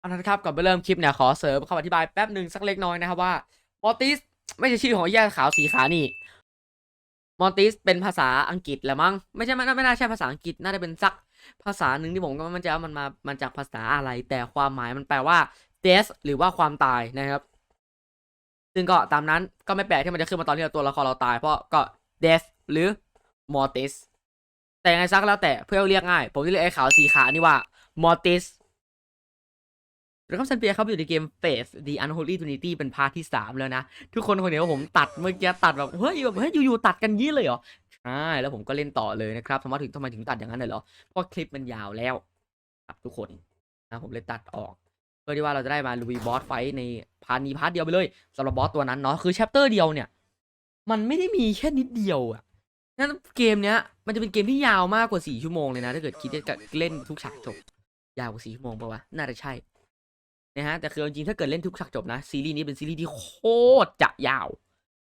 เอาละครับก่อนไปเริ่มคลิปเนี่ยขอเสริมคำอธิบายแป๊บหนึ่งสักเล็กน้อยนะครับว่ามอร์ติสไม่ใช่ชื่อของแย่ขาวสีขานี่มอร์ติสเป็นภาษาอังกฤษแหละมั้งไม่ใช่ไม่น่าไม่น่าใช่ภาษาอังกฤษน่าจะเป็นสักภาษาหนึ่งที่ผมก็ไมันจะว่ามันมามันจากภาษาอะไร แต่ความหมายมันแปลว่า death หรือว่าความตายนะครับ ซึ่งก็ตามนั้นก็ไม่แปลกที่มันจะขึ้นมาตอนที่เราตัวละครเราตายเพราะก็ death หรือ mortis แต่ยังไงซักแล้วแต่เพื่อเรียกง่าย ผมจะเรียกไอ้ขาวสีขานี่ว่า mortis แล้วก็ซันเปียครับอยู่ในเกม Faith The Unholy Trinity เป็นพาร์ทที่ 3 แล้วนะ ทุกคนคนเดียวผมตัดเมื่อกี้ตัดแบบ เฮ้ยแบบเฮ้ยอยู่ๆตัดกันยี่เลยเหรอใช่แล้วผมก็เล่นต่อเลยนะครับทำไมถึงทำไมถึงตัดอย่างนั้นเลยเหรอ เพราะคลิปมันยาวแล้วครับทุกคนนะผมเลยตัดออก เพื่อที่ว่าเราจะได้มาลุยบอสไฟท์ในพาร์ทนี้พาร์ทเดียวไปเลยสำหรับบอสตัวนั้นเนาะคือแชปเตอร์เดียวเนี่ย มันไม่ได้มีแค่นิดเดียวอะงั้นเกมเนี้ยมันจะเป็นเกมที่ยาวมากกว่า4ชั่วโมงเลยนะถ้าเกิดคิดจะเล่นทุกฉากจบยาวกว่า4ชั่วโมงปะวะน่าจะใช่ นะฮะแต่คือจริงๆถ้าเกิดเล่นทุกฉากจบนะซีรีส์นี้เป็นซีรีส์ที่โคตรจะยาว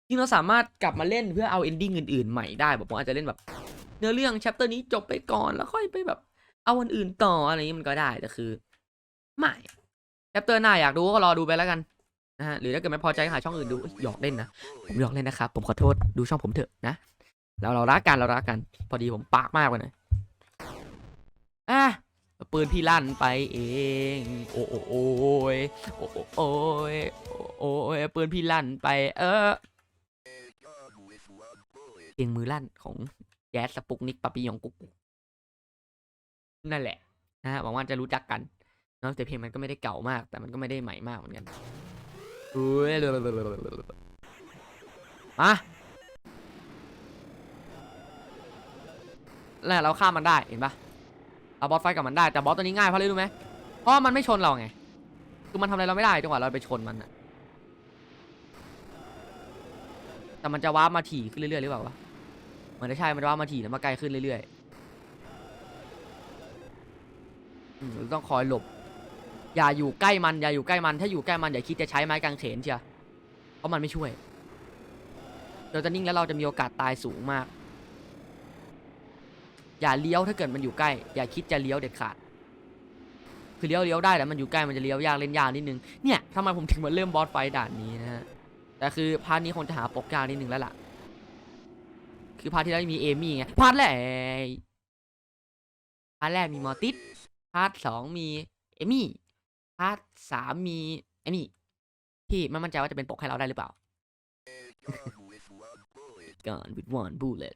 ที่เราสามารถกลับมาเล่นเพื่อเอาเอนดิ้งอื่นๆใหม่ได้แบบผมอาจจะเล่นแบบ เนื้อเรื่องแชปเตอร์นี้จบไปก่อนแล้วค่อยไปแบบ เอาอันอื่นต่ออะไรนี้มันก็ได้แต่คือไม่แชปเตอร์หน้าอยากดูก็รอดูไปแล้วกันนะฮะหรือถ้าเกิดไม่พอใจก็หาช่องอื่นดูหยอกเล่นนะผมหยอกเล่นนะครับผมขอโทษดูช่องผมเถอะนะแล้วเรารักกันเรารักกัน พอดีผมปากมากไปหน่อยอะ ปืนพี่ลั่นไปเอง โอ้โอ้โอ้ยโอ้โอ้ยโอ้ยปืนพี่ลั่นไป เออเพลงมือลั่นของแจ๊สสปุกนิกปาปิยองกุ๊กนั่นแหละนะฮะหวังว่าจะรู้จักกันเนาะแต่เพลงมันก็ไม่ได้เก่ามาก แต่มันก็ไม่ได้ใหม่มากเหมือนกันอุ้ยมาแล้วเราข้ามมันได้เห็นปะ เอาบอสไฟกับมันได้แต่บอสตัวนี้ง่ายเพราะอะไรรู้ไหมเพราะมันไม่ชนเราไงคือมันทำอะไรเราไม่ได้จังหวะเราไปชนมันอะแต่มันจะว้ามาถี่ขึ้นเรื่อยๆหรือเปล่าวะเหมือนจะใช่มันว้ามาถี่แล้วมาไกลขึ้นเรื่อยๆอืมต้องคอยหลบ อย่าอยู่ใกล้มันอย่าอยู่ใกล้มัน ถ้าอยู่ใกล้มันอย่าคิดจะใช้ไม้กางเขนเชียวเพราะมันไม่ช่วย เราจะนิ่งแล้วเราจะมีโอกาสตายสูงมาก อย่าเลี้ยวถ้าเกิดมันอยู่ใกล้ อย่าคิดจะเลี้ยวเด็ดขาด คือเลี้ยวเลี้ยวได้แต่มันอยู่ใกล้มันจะเลี้ยวยากเล่นยากนิดนึง เนี่ยทำไมผมถึงมาเริ่มบอสไฟด่านนี้นะฮะ แต่คือพาร์ทนี้คงจะหาปกยากนิดนึงแล้วล่ะ คือพาร์ทที่แล้วมีเอมี่ไง พาร์ทแรกพาร์ทแรกมีมอร์ติสพาร์ทสองมีเอมี่พาร์ทสามมีไอ้นี่ที่ไม่มั่นใจว่าจะเป็นปกให้เราได้หรือเปล่า Gone with one bullet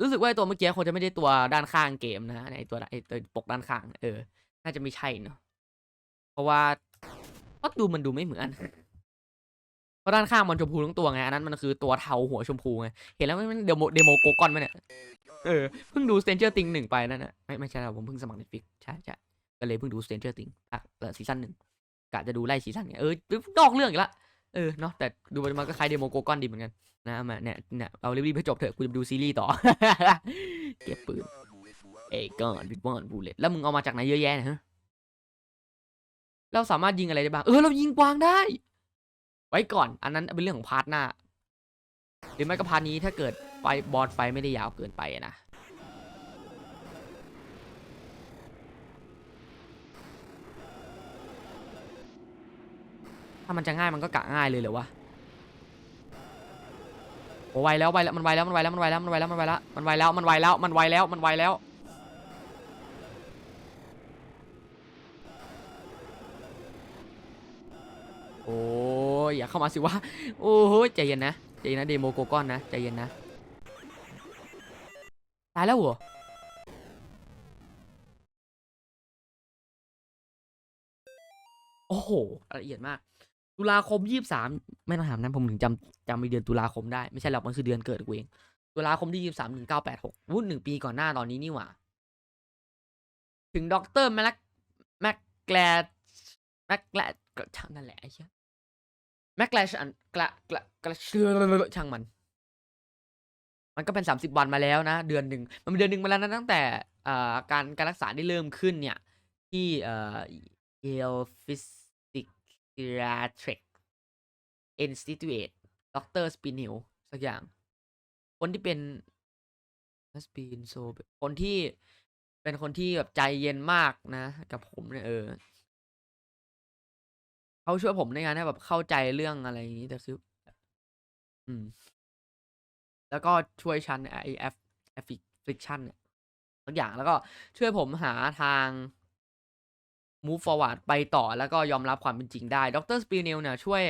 รู้สึกว่าตัวเมื่อกี้คงจะไม่ได้ตัวด้านข้างเกมนะไอตัวไอตัวปกด้านข้าง เออ น่าจะไม่ใช่เนาะเพราะว่าเพราะดูมันดูไม่เหมือนเพราะด้านข้างมันชมพูทั้งตัวไงอันนั้นมันคือตัวเทาหัวชมพูไงเห็นแล้วมันเดโมเดโมโกกอนไหมเนี่ยเออเพิ่งดู Stranger Things หนึ่งไปนั่นนะไม่ไม่ใช่แล้วผมเพิ่งสมัคร Netflix ใช่ใช่ก็เลยเพิ่งดู Stranger Things ภาคเออซีซั่นหนึ่งกะจะดูไล่ซีซั่นไงเออนอกเรื่องอีกละ เออเนาะแต่ดูไปมันก็คล้ายเดโมโกกอนดีเหมือนกันนะมาเนี่ยเนี่ยเอารีบๆให้จบเถอะกูจะดูซีรีส์ต่อ เก็บปืนเอ้ก่อนวิดวอนบูเลตแล้วมึงเอามาจากไหนเยอะแยะนะฮะเราสามารถยิงอะไรได้บ้างเออเรายิงกวางได้ ไว้ก่อน อันนั้นเป็นเรื่องของพาร์ทหน้าหรือไม่ก็พาร์ทนี้ถ้าเกิดไฟบอสไฟไม่ได้ยาวเกินไปนะ ถ้ามันจะง่ายมันก็กะง่ายเลยเหรอวะโอ้ไวแล้วไวแล้วมันไวแล้วมันไวแล้วมันไวแล้วมันไวแล้วมันไวแล้วมันไวแล้วมันไวแล้วมันไวแล้วมันไวแล้วโอ้ยอย่าเข้ามาสิวะโอ้โหใจเย็นนะใจเย็นนะเดโมโกกอนนะใจเย็นนะตายแล้วเหรอโอ้โหละเอียดมาก ตุลาคมยี่สามไม่ต้องถามนะผมถึงจำจำมีเดือนตุลาคมได้ ไม่ใช่หรอกมันคือเดือนเกิดกูเอง ตุลาคมที่ยี่สามหนึ่งเก้าแปดหกวุ่นหนึ่งปีก่อนหน้าตอนนี้นี่หว่า ถึงด็อกเตอร์แมกแมกแกลแมกแกลช่างนั่นแหละไอ้เชี่ยแมกแกลชันกละกละกละเชื่อช่างมัน มันก็เป็นสามสิบวันมาแล้วนะ เดือนหนึ่งมันเป็นเดือนหนึ่งมาแล้วนะตั้งแต่อ่าการการรักษาได้เริ่มขึ้นเนี่ย ที่เอ่อเอลฟิส Geriatric Institute ดรสปิน i ิลสักอย่าง คนที่เป็นสปินโซคนที่เป็นคนที่แบบใจเย็นมากนะ กับผมเนี่ยเออเขาช่วยผมในการให้แบบเข้าใจเรื่องอะไรอย่างนี้แต่คืออืม แล้วก็ช่วยฉันไอแอฟแอฟฟิคชันเนี่ยทุกอย่างแล้วก็ช่วยผมหาทาง move forward ไปต่อแล้วก็ยอมรับความเป็นจริงได้ดรสปีเนลเนี่ยช่วย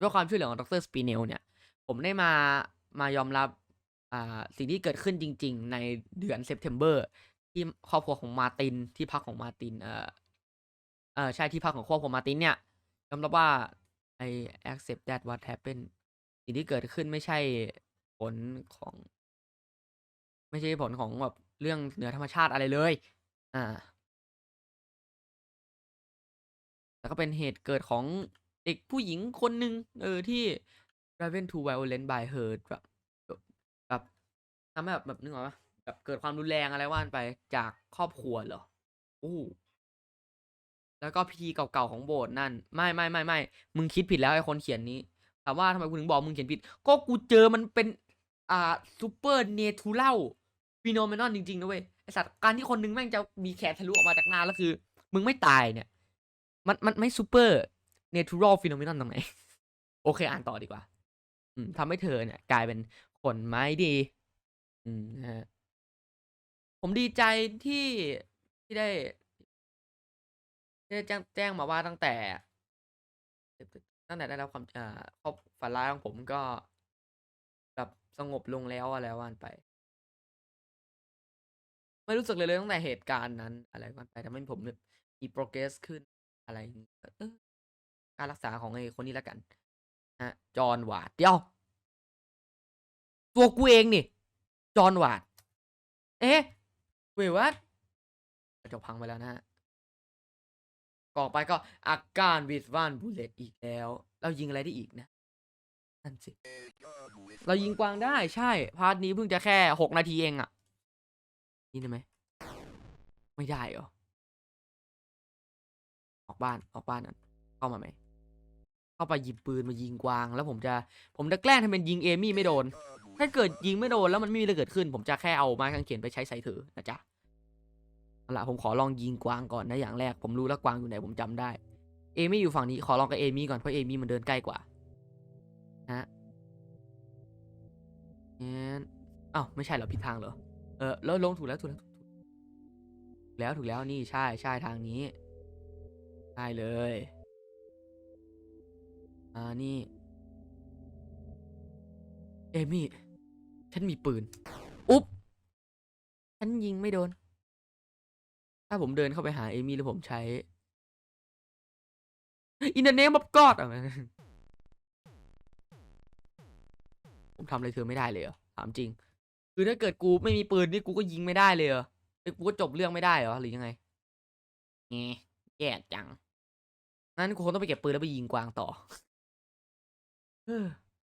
ด้วยความช่วยเหลือของดรสปีเนลเนี่ย ผมได้มามายอมรับอ่าสิ่งที่เกิดขึ้นจริง ๆ ในเดือนเซปเทมเบอร์ที่ครอบครัวของมาตินที่พักของมาตินเอ่อเออใช่ที่พักของครอบครัวมาตินเนี่ยยอมรับว่า I accept that what happened สิ่งที่เกิดขึ้นไม่ใช่ผลของ ไม่ใช่ผลของแบบเรื่องเหนือธรรมชาติอะไรเลย อ่า แล้วก็เป็นเหตุเกิดของเด็กผู้หญิงคนหนึ่งเออที่ driven to violent by her แบบแบบทำให้แบบแบบนึกออกปะแบบเกิดความรุนแรงอะไรว่านไปจากครอบครัวเหรอโอ้แล้วก็พิธีเก่าๆของโบสถ์นั่น ไม่ไม่ไม่ไม่มึงคิดผิดแล้วไอ้คนเขียนนี้ถามว่าทำไมกูถึงบอกมึงเขียนผิด ก็กูเจอมันเป็น อ่าซูเปอร์เนทูรัลฟีโนเมนอนจริงๆนะเว้ย ไอสัตว์การที่คนนึงแม่งจะมีแขนทะลุออกมาจากหน้าแล้วคือ มึงไม่ตายเนี่ย มันมันไม่ซูเปอร์เนทูรัลฟีโนเมนอนตรงไหน โอเคอ่านต่อดีกว่า อืมทำให้เธอเนี่ย กลายเป็นคนไม้ดี อืมนะฮะผมดีใจที่ที่ได้ที่ได้แจ้งแจ้งมาว่าตั้งแต่ ตั้งแต่ได้รับความอ่าครอบฝันร้ายของผมก็แบบสงบลงแล้วอะไรว่านไป ไม่รู้สึกเลยเลยตั้งแต่เหตุการณ์นั้น อะไรว่านไปทำให้ผมมี progress ขึ้นอะไรอย่างงี้ก็เออการรักษาของไอ้คนนี้แล้วกันฮะจอห์นวาดเดี๋ยว ตัวกูเองนี่ จอห์นวาดเอ๊ะเว้ยวัดกระจกพังไปแล้วนะฮะก่อไปก็อาการวิดวานบูเลตอีกแล้ว เรายิงอะไรได้อีกนะนั่นสิ เรายิงกวางได้ใช่ พาร์ทนี้เพิ่งจะแค่หกนาทีเองอะ นี่ได้ไหม ไม่ได้เหรอ ออกบ้านออกบ้านนั้นเข้ามาไหม เข้าไปหยิบปืนมายิงกวาง แล้วผมจะผมจะแกล้งทำเป็นยิงเอมี่ไม่โดน ถ้าเกิดยิงไม่โดนแล้วมันไม่มีอะไรเกิดขึ้น ผมจะแค่เอาไม้กางเขนไปใช้ใส่เธอนะจ๊ะเอาล่ะผมขอลองยิงกวางก่อนนะอย่างแรก ผมรู้แล้วกวางอยู่ไหนผมจำได้ เอมี่อยู่ฝั่งนี้ขอลองกับเอมี่ก่อนเพราะเอมี่มันเดินใกล้กว่าฮะงั้นอ้าวไม่ใช่เหรอผิดทางเหรอ เออแล้วลงถูกแล้วถูกแล้วถูกแล้วถูกแล้วนี่ใช่ใช่ทางนี้ใช่เลย อ่านี่ เอมี่ ฉันมีปืน อุ๊บ ฉันยิงไม่โดน ถ้าผมเดินเข้าไปหาเอมี่แล้วผมใช้ อินเดเนมอบกอดอะผมทำอะไรเธอไม่ได้เลยเหรอ ถามจริง คือถ้าเกิดกูไม่มีปืนนี่กูก็ยิงไม่ได้เลยเหรอเอ้ยกูก็จบเรื่องไม่ได้เหรอหรือยังไงเงี้แย่จังงั้นกูคงต้องไปเก็บปืนแล้วไปยิงกวางต่อ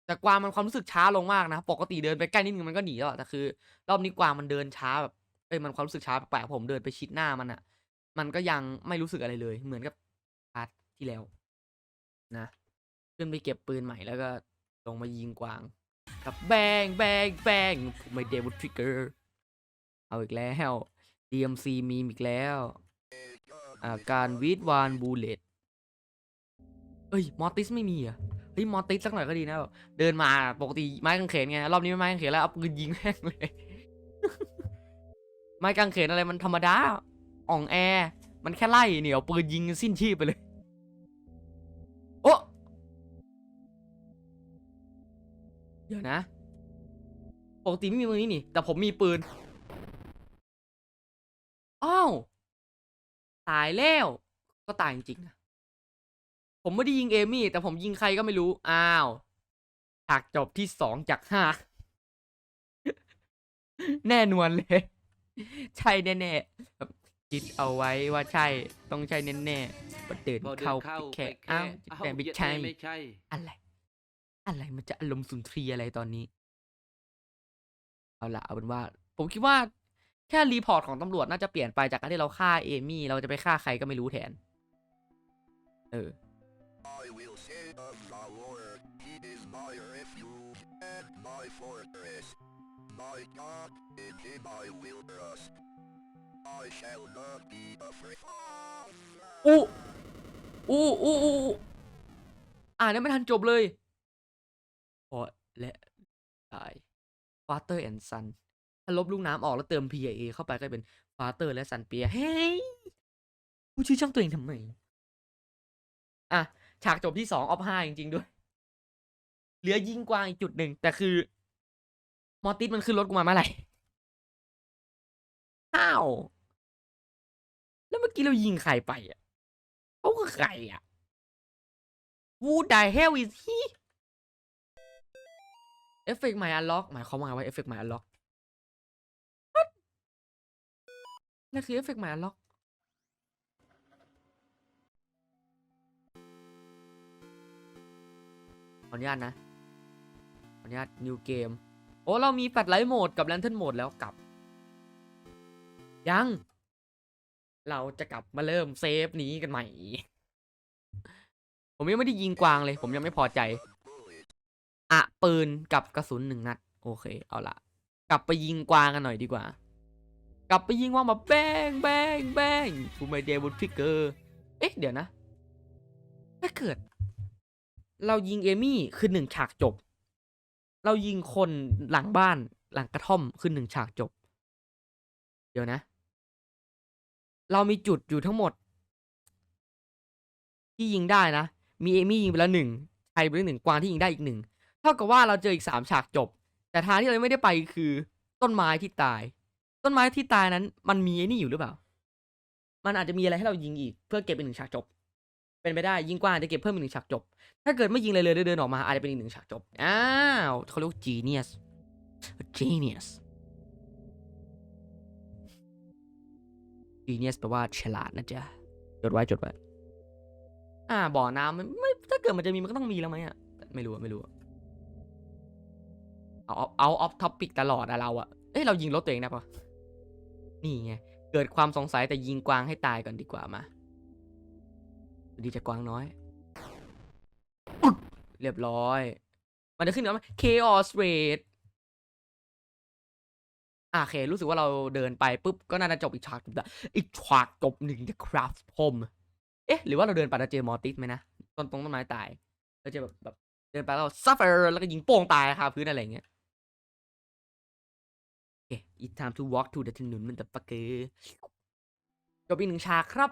แต่กวางมันความรู้สึกช้าลงมากนะ ปกติเดินไปใกล้นิดนึงมันก็หนีแล้วแต่คือ รอบนี้กวางมันเดินช้าแบบเอ้ยมันความรู้สึกช้าแปลกผมเดินไปชิดหน้ามันอะมันก็ยังไม่รู้สึกอะไรเลย เหมือนกับพาร์ทที่แล้ว นะ ขึ้นไปเก็บปืนใหม่แล้วก็ลงมายิงกวาง กับแบงแบงแบงไม่เดวิดทริกเกอร์เอาอีกแล้ว DMC มีอีกแล้วอ่าการวีดวานบูเลตเอ้ยมอร์ติสไม่มีอะเฮ้ยมอร์ติสสักหน่อยก็ดีนะแบบเดินมาปกติไม้กางเขนไงรอบนี้ไม่ไม้กางเขนแล้วเอาปืนยิงแม่งเลย ไม้กางเขนอะไรมันธรรมดาอ่องแอ มันแค่ไล่เหนียวปืนยิงสิ้นชีพไปเลย โอ้เดี๋ยวนะ ปกติไม่มีมือนี้นี่ แต่ผมมีปืน อ้าว ตายแล้ว ก็ตายจริงๆนะ ผมไม่ได้ยิงเอมี่ แต่ผมยิงใครก็ไม่รู้ อ้าวฉากจบที่สองจากห้า แน่นวนเลย ใช่แน่ๆแบบคิดเอาไว้ว่าใช่ ต้องใช่แน่ๆประเดินพอเดินเข้าเข้าไปไปแค่แค่อ้าวอ้าวแต่ไม่เหี้ยใช่ไม่ใช่ อะไร อะไรมันจะอารมณ์สุนทรีอะไรตอนนี้ เอาละเอาเป็นว่า ผมคิดว่าแค่รีพอร์ตของตำรวจน่าจะเปลี่ยนไปจากการที่เราฆ่าเอมี่ เราจะไปฆ่าใครก็ไม่รู้แทน เออ อู้อู้อู้อู้อ่านยังไม่ทันจบเลย พอและตาย father and son ถ้าลบลูกน้ำออกแล้วเติม PIA เข้าไปก็เป็น father และ son เปียเฮ้ยพูดชื่อช่องตัวเองทำไม อะ ฉากจบที่สองออฟห้าจริง ๆ ด้วย เหลือยิงกวางอีกจุดหนึ่ง แต่คือ มอร์ติสมันขึ้นรถกูมาเมื่อไหร่อ้าว แล้วเมื่อกี้เรายิงใครไปอะเขาคือใครอะ Who the hell is he เอฟเฟกต์ใหม่อันล็อกหมายความว่าไงว่าเอฟเฟกต์ใหม่อันล็อกนั่นคือเอฟเฟกต์ใหม่อันล็อกขออนุญาตนะขออนุญาต new game โอ้เรามีแฟลชไลท์โหมดกับแลนเทิร์นโหมดแล้วกลับ ยัง เราจะกลับมาเริ่มเซฟนี้กันใหม่ ผมยังไม่ได้ยิงกวางเลย ผมยังไม่พอใจ bullet. อะปืนกับกระสุนหนึ่งนัด โอเค เอาละกลับไปยิงกวางกันหน่อยดีกว่า กลับไปยิงว่างมาแบงแบงแบงฟูไมเดบุทพิกเกอร์เอ๊ะเดี๋ยวนะ ถ้าเกิด เรายิงเอมี่คือหนึ่งฉากจบ เรายิงคนหลังบ้านหลังกระท่อมคือหนึ่งฉากจบ เดี๋ยวนะ เรามีจุดอยู่ทั้งหมด ที่ยิงได้นะ มีเอมี่ยิงไปแล้วหนึ่งชัยไปแล้วหนึ่งกวางที่ยิงได้อีกหนึ่ง เท่ากับว่าเราเจออีกสามฉากจบ แต่ทางที่เราไม่ได้ไปคือ ต้นไม้ที่ตาย ต้นไม้ที่ตายนั้น มันมีไอ้นี่อยู่หรือเปล่า มันอาจจะมีอะไรให้เรายิงอีก เพื่อเก็บเป็นหนึ่งฉากจบ เป็นไปได้ยิงกวางอาจจะเก็บเพิ่มอีกหนึ่งฉากจบ ถ้าเกิดไม่ยิงเลยเลยเดินออกมาอาจจะเป็นอีกหนึ่งฉากจบ อ้าวเขาเรียก genius genius genius แปลว่าฉลาดนะจ๊ะจดไว้จดไว้อ่าบ่อน้ำมันไม่ถ้าเกิดมันจะมีมันก็ต้องมีแล้วไหมอะไม่รู้ไม่รู้ เอาเอาออฟท็อปิกตลอดอะเราอะเอ้ยเรายิงรถตัวเองได้ปะนี่ไงเกิดความสงสัยแต่ยิงกวางให้ตายก่อนดีกว่ามาดีจะกวางน้อย เรียบร้อย มันจะขึ้นว่า chaos rate อ่าโอเค รู้สึกว่าเราเดินไปปุ๊บ ก็น่าจะจบอีกฉากจบละอีกฉากจบหนึ่งนะครับผมเอ๊ะ หรือว่าเราเดินไปแล้วเจอมอติสไหมนะต้นตรงต้นไม้ตายแล้วเจอแบบแบบเดินไปแล้วซัฟเฟอร์แล้วก็ยิงโป้งตายคาพื้นอะไรเงี้ย it's time to walk to the ถนนมันตะปะเกอจบอีกหนึ่งฉากครับ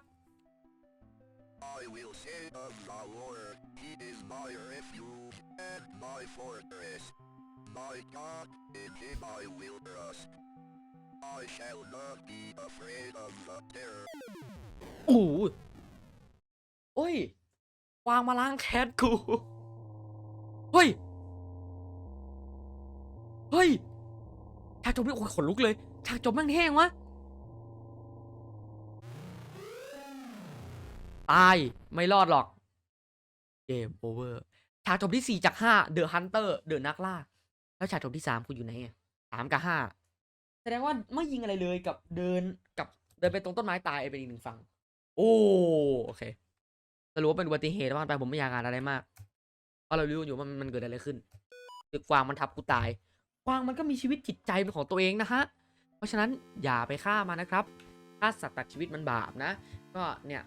I will say of the Lord, He is my refuge and my fortress. My God, in Him I will trust. I shall not be afraid of the terror โอ้โหโอ้ยวางมาล้างแคสกู เฮ้ย เฮ้ย ฉากจบนี่โอ้ยขนลุกเลยฉากจบแม่งเท่งวะตายไม่รอดหรอกเกมโอเวอร์ฉากจบที่สี่จากห้าเดอะฮันเตอร์เดอะนักล่า แล้วฉากจบที่สามคุณอยู่ไหนสามกับห้าแสดงว่าไม่ยิงอะไรเลยกับเดินกับเดินไปตรงต้นไม้ตายเป็นอีกหนึ่งฝั่งโอ้โอเคสรุปว่าเป็นอุบัติเหตุว่าไปผมไม่อยากอ่านอะไรมากเพราะเรารู้อยู่ว่ามันเกิดอะไรขึ้นคือกวางมันทับกูตาย วางมันก็มีชีวิตจิตใจเป็นของตัวเองนะฮะ เพราะฉะนั้นอย่าไปฆ่ามันนะครับฆ่าสัตว์ตัดชีวิตมันบาปนะ ก็เนี่ย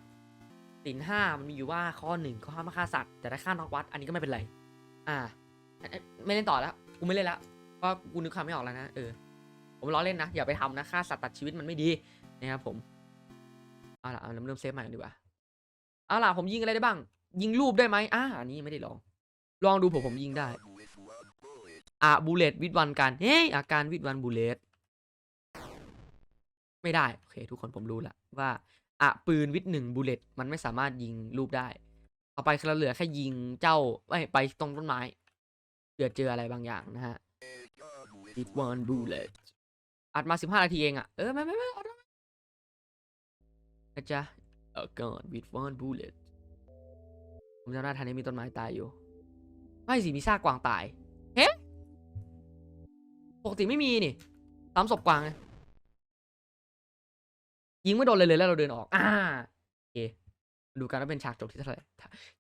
สินห้ามันมีอยู่ว่าข้อหนึ่งข้อห้ามฆ่าสัตว์แต่ถ้าฆ่านอกวัดอันนี้ก็ไม่เป็นไร อ่า ไม่เล่นต่อแล้วกูไม่เล่นแล้วเพราะกูนึกคำไม่ออกแล้วนะเออผมล้อเล่นนะอย่าไปทำนะฆ่าสัตว์ตัดชีวิตมันไม่ดีนะครับผมเอาล่ะเอาเริ่มเซฟใหม่กันดีกว่าเอาล่ะผมยิงอะไรได้บ้าง ยิงรูปได้ไหมอ่าอันนี้ไม่ได้ลอง ลองดูผมผมยิงได้ done with one bullet. อะบูเลตวิดวันกันเฮ้ยอาการวิดวันบูเลตไม่ได้ โอเค ทุกคนผมรู้ละว่าอะปืนวิดหนึ่งบูเลตมันไม่สามารถยิงรูปได้ ต่อไปคือเราเหลือแค่ยิงเจ้าไม่ไปตรงต้นไม้เกิดเจออะไรบางอย่างนะฮะวิดวันบูเลตอัดมาสิบห้านาทีเองอะ เออ ไม่ไม่ไม่เอาได้นะจ๊ะเออก่อนวิดวันบูเลตผมจำได้ทันนี้มีต้นไม้ตายอยู่ ไม่สิมีซากกวางตาย ปกติไม่มีนี่ตามศพกวางยิงไม่โดนเลยเลยแล้วเราเดินออก อ่าโอเคมาดูกันว่าเป็นฉากจบที่เท่าไหร่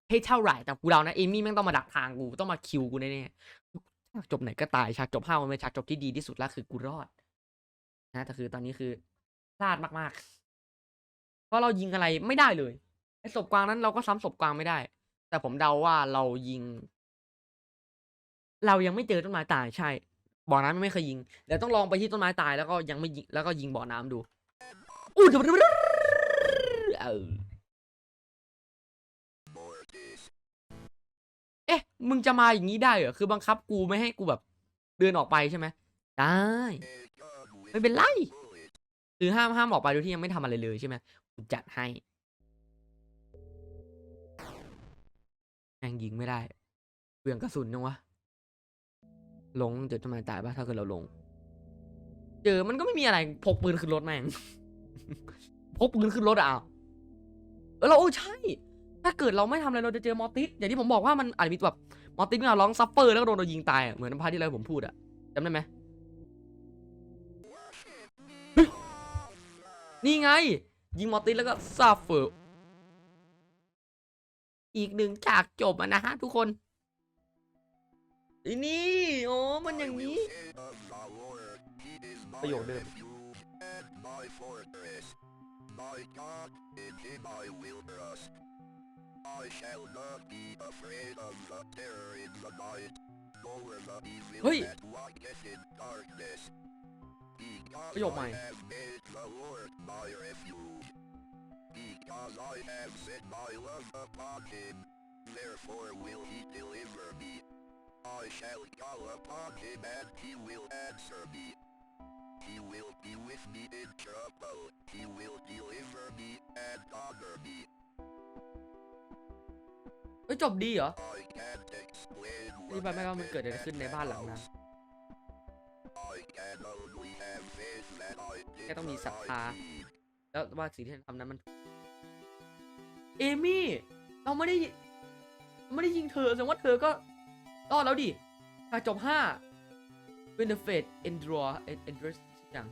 ให้เท่าไหร่แต่กูเรานะเอมี่แม่งต้องมาดักทางกูต้องมาคิวกูแน่ๆฉากจบไหนก็ตายฉากจบห้ามันเป็นฉากจบที่ดีที่สุดแล้วคือกูรอด นะแต่คือตอนนี้คือพลาดมากๆ เพราะเรายิงอะไรไม่ได้เลยไอ้ศพกวางนั้นเราก็ซ้ำศพกวางไม่ได้ แต่ผมเดาว่าเรายิง เรายังไม่เจอต้นไม้ตายใช่ บ่อน้ำยังไม่เคยยิงเดี๋ยวต้องลองไปที่ต้นไม้ตายแล้วก็ยังไม่ยิงแล้วก็ยิงบ่อน้ำดูอู้เดี๋ยวเออเอ๊ะ มึงจะมาอย่างนี้ได้เหรอ คือบังคับกูไม่ให้กูแบบ เดินออกไปใช่ไหม ได้ ไม่เป็นไร คือห้ามห้ามออกไปโดยที่ยังไม่ทำอะไรเลยใช่ไหมกูจัดให้แม่งยิงไม่ได้เปลืองกระสุนยังวะ ลงเจอทำไมตายปะถ้าเกิดเราลง เจอมันก็ไม่มีอะไรพกปืนขึ้นรถแม่งพกปืนขึ้นรถอะเออเราโอ้ใช่ ถ้าเกิดเราไม่ทำอะไรเราจะเจอมอติสอย่างที่ผมบอกว่ามันอาจจะมีแบบมอติสเนี่ยร้องซัฟเฟอร์แล้วก็โดนเรายิงตายเหมือนพาร์ทที่แล้วผมพูดอะจำได้ไหมนี่ไง ยิงมอติสแล้วก็ซาเฟอร์อีกหนึ่งฉากจบนะฮะทุกคน อีนี่ โอ้มันอย่างนี้ I will say of the Lord, He is my ประโยคเดิม refuge and my fortress. My God, in Him I will trust. I shall not be afraid of the terror in the night, nor the evil Hey. that walketh in darkness. Because ประโยคใหม่ I have made the Lord my refuge. Because I have set my love upon Him, therefore will He deliver me. I shall call upon him and he will answer me. He will be with me in trouble. He will deliver me and honor me. เอ้ยจบดีเหรอ I can't explain อธิบายไม่ได้ว่ามันเกิดอะไรขึ้นในบ้านหลังนั้น I can only have faith that I did แค่ต้องมี the ศรัทธา right deed. แล้วว่าสิ่งที่ฉันทำนั้นมัน เอมี่ เราไม่ได้เราไม่ได้ยิงเธอแสดงว่าเธอก็ รอดแล้วดิฉากจบห้า When the fate endure endures สักอย่าง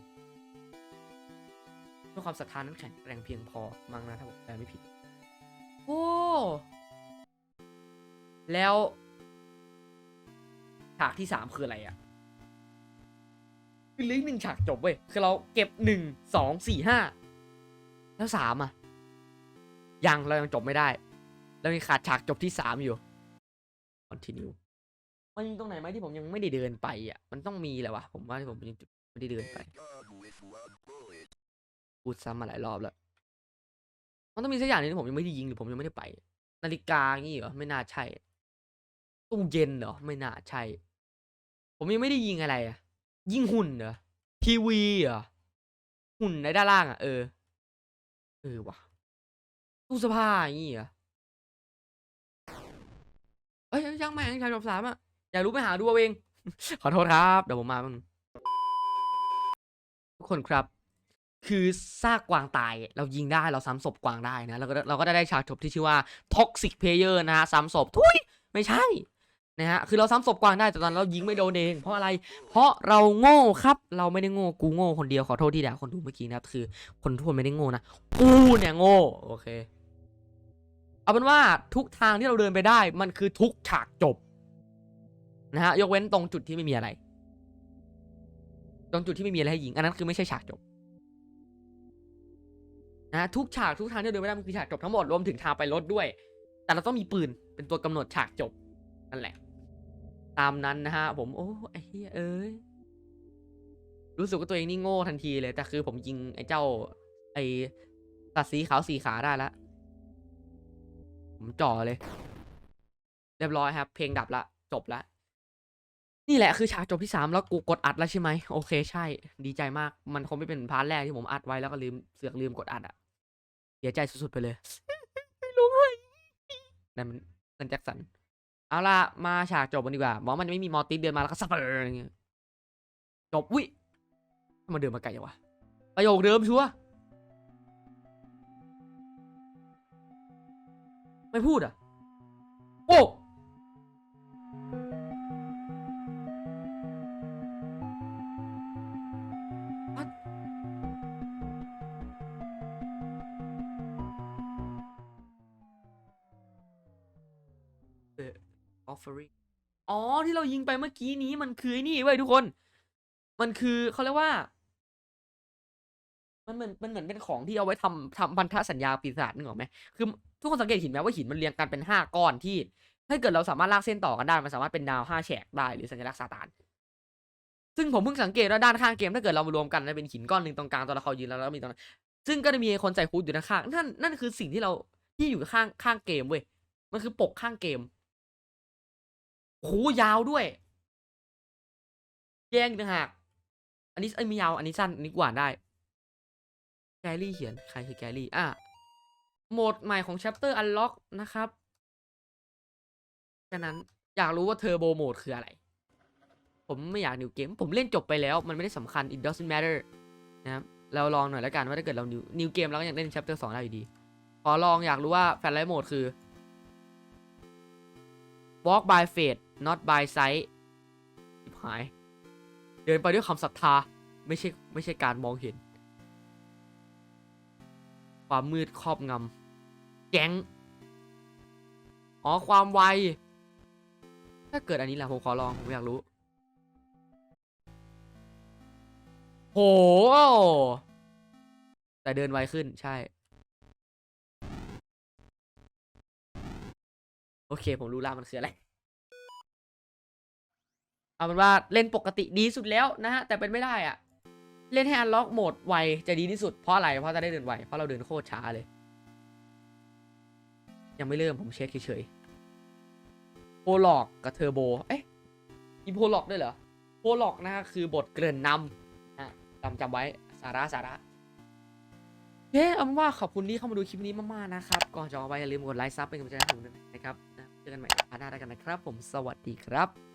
ด้วยความศรัทธานั้นแข็งแรงเพียงพอ มั้งนะถ้าผมแปลไม่ผิด โอ้ แล้วฉากที่สามคืออะไรอะคือเลืออีกหนึ่งฉากจบเว้ย คือเราเก็บหนึ่งสองสี่ห้าแล้วสามอะยังเรายังจบไม่ได้ เรายังขาดฉากจบที่สามอยู่ continue มันมีตรงไหนไหมที่ผมยังไม่ได้เดินไปอะ มันต้องมีแหละวะผมว่าที่ผมยังไม่ได้เดินไปพูดซ้ำมาหลายรอบแล้ว มันต้องมีสักอย่างหนึงที่ผมยังไม่ได้ยิงหรือผมยังไม่ได้ไป นาฬิกางี้เหรอไม่น่าใช่ตู้เย็นเหรอไม่น่าใช่ ผมยังไม่ได้ยิงอะไรอะ ยิงหุ่นเหรอทีวีเหรอหุ่นในด้านล่างอะเออเออวะตู้เสื้อผ้าอย่างงี้เหรอเอ้ยยังแม่งชายจบสามอะ อยากรู้ไปหาดูเอาเอง ขอโทษครับเดี๋ยวผมมาทุกคนครับ คือซากกวางตาย เรายิงได้เราซ้ำศพกวางได้นะเราก็เราก็ได้ฉากจบที่ชื่อว่า toxic player นะฮะซ้ำศพทุยไม่ใช่นะฮะคือเราซ้ำศพกวางได้แต่ตอนเรายิงไม่โดนเองเพราะอะไร เพราะเราโง่ครับ เราไม่ได้โง่กูโง่คนเดียวขอโทษที่ด่าคนดูเมื่อกี้นะครับ คือ คนทุกคนไม่ได้โง่นะกูเนี่ยโง่โอเค เอาเป็นว่าทุกทางที่เราเดินไปได้มันคือทุกฉากจบ นะฮะยกเว้นตรงจุดที่ไม่มีอะไร ตรงจุดที่ไม่มีอะไรให้ยิง อันนั้นคือไม่ใช่ฉากจบนะทุกฉากทุกทางที่เดินไม่ได้มันคือฉากจบทั้งหมดรวมถึงทางไปรถด้วย แต่เราต้องมีปืนเป็นตัวกำหนดฉากจบนั่นแหละ ตามนั้นนะฮะผมโอ้ไอ้เหี้ยเอ้ยรู้สึกว่าตัวเองนี่โง่ทันทีเลย แต่คือผมยิงไอ้เจ้า ไอ้สัตว์สีขาวสีขาได้แล้วผมจ่อเลย เรียบร้อยครับ เพลงดับละ จบละ นี่แหละคือฉากจบที่สามแล้วกูกดอัดแล้วใช่ไหมโอเคใช่ ดีใจมากมันคงไม่เป็นพาร์ทแรกที่ผมอัดไว้แล้วก็ลืมเสือกลืมกดอัดอะเสียใจสุดๆไปเลยร้องไห้นั่นมันนั่นแจ็คสันเอาล่ะมาฉากจบกันดีกว่าบอกมันจะไม่มีมอร์ติสเดินมาแล้วก็สเปอร์อะไรเงี้ยจบวิมาเดินมาไกลจังวะประโยคเดิมชัวไม่พูดอะโอ้ sorry อ๋อที่เรายิงไปเมื่อกี้นี้มันคือนี่เว้ยทุกคน มันคือเขาเรียกว่า มันเหมือนมันเหมือนเป็นของที่เอาไว้ทำทำพันธสัญญาปีศาจนึกออกไหมคือทุกคนสังเกตหินไหมว่าหินมันเรียงกันเป็นห้าก้อนที่ ถ้าเกิดเราสามารถลากเส้นต่อกันได้มันสามารถเป็นดาวห้าแฉกได้หรือสัญลักษณ์ซาตานซึ่งผมเพิ่งสังเกตว่าด้านข้างเกมถ้าเกิดเรารวมกันแล้เป็นหินก้อนหนึ่งตรงกลางตัวละครยืนแล้วแล้วก็มีตรงนั้นซึ่งก็จะมีคนใส่ฮูดอยู่ด้านข้างนั่นนั่นคือสิ่งที่เราที่อยู่ข้างข้างเกมเว้ยมันคือปกข้างเกม โหยาวด้วย แย่งต่างหาก อันนี้ไอ้ยม่ยาว อันนี้สั้น อันนี้กว่าได้ แกรี่เขียน ใครคือแกรี่ อะ โหมดใหม่ของ chapter unlock นะครับฉะนั้น อยากรู้ว่าเทอร์โบโหมดคืออะไร ผมไม่อยากนิวเกม ผมเล่นจบไปแล้ว มันไม่ได้สำคัญ it doesn't matter นะครับ เราลองหน่อยแล้วกันว่าถ้าเกิดเรานิวนิวเกมเราก็ยังเล่น chapter 2 ได้อยู่ดี ขอลองอยากรู้ว่าแฟนไลท์โหมดคือ walk by faith not by sight หาย เดินไปด้วยความศรัทธา ไม่ใช่ไม่ใช่การมองเห็น ความมืดครอบงำแก๊งอ๋อความไว ถ้าเกิดอันนี้แหละผมขอลอง ผมอยากรู้ โห แต่เดินไวขึ้นใช่ โอเค ผมรู้แล้วมันคืออะไร เอาเป็นว่าเล่นปกติดีสุดแล้วนะฮะแต่เป็นไม่ได้อะเล่นให้อันล็อกโหมดไวจะดีที่สุดเพราะอะไรเพราะจะได้เดินไวเพราะเราเดินโคตรช้าเลย ยังไม่เริ่มผมเช็คเฉยๆโพลอกกับเทอร์โบเอ๊ะมีโพลอกด้วยเหรอโพลอกนะฮะคือบทเกริ่นนำนะจำจำไว้สาระสาระเย้เอาเป็นว่าขอบคุณที่เข้ามาดูคลิปนี้มากๆนะครับ ก่อนจะออกไปอย่าลืมกดไลค์ซับเป็นกำลังใจให้ผมด้วยนะครับเจอกันใหม่พาร์ทหน้าได้กันนะครับ ผมสวัสดีครับ